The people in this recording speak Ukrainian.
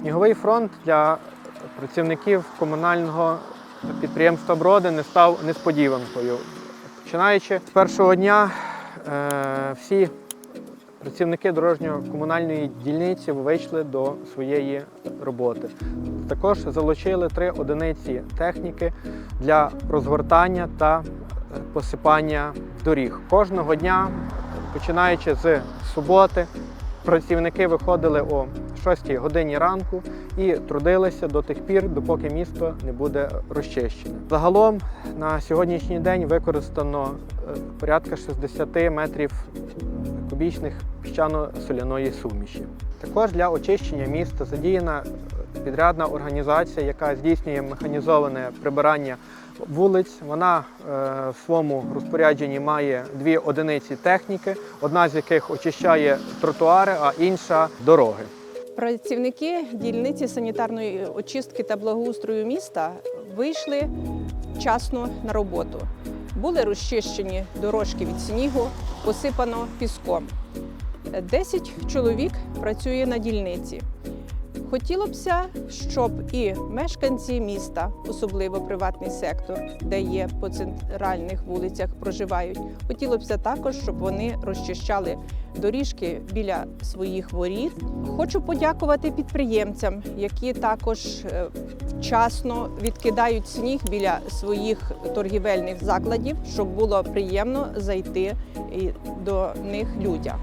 Сніговий фронт для працівників комунального підприємства Броди не став несподіванкою. Починаючи з першого дня, е, всі працівники дорожньо-комунальної дільниці вийшли до своєї роботи. Також залучили три одиниці техніки для розгортання та е, посипання доріг. Кожного дня, починаючи з суботи, працівники виходили о 6 годині ранку і трудилися до тих пір, допоки місто не буде розчищене. Загалом на сьогоднішній день використано е, порядка 60 метрів кубічних піщано-соляної суміші. Також для очищення міста задіяна е, підрядна організація, яка здійснює механізоване прибирання вулиць. Вона е, в своєму розпорядженні має дві одиниці техніки, одна з яких очищає тротуари, а інша дороги. Працівники дільниці санітарної очистки та благоустрою міста вийшли вчасно на роботу. Були розчищені дорожки від снігу, посипано піском. Десять чоловік працює на дільниці. Хотілося б, щоб і мешканці міста, особливо приватний сектор, де є по центральних вулицях проживають, хотілося б також, щоб вони розчищали доріжки біля своїх воріт. Хочу подякувати підприємцям, які також е, вчасно відкидають сніг біля своїх торгівельних закладів, щоб було приємно зайти до них людям.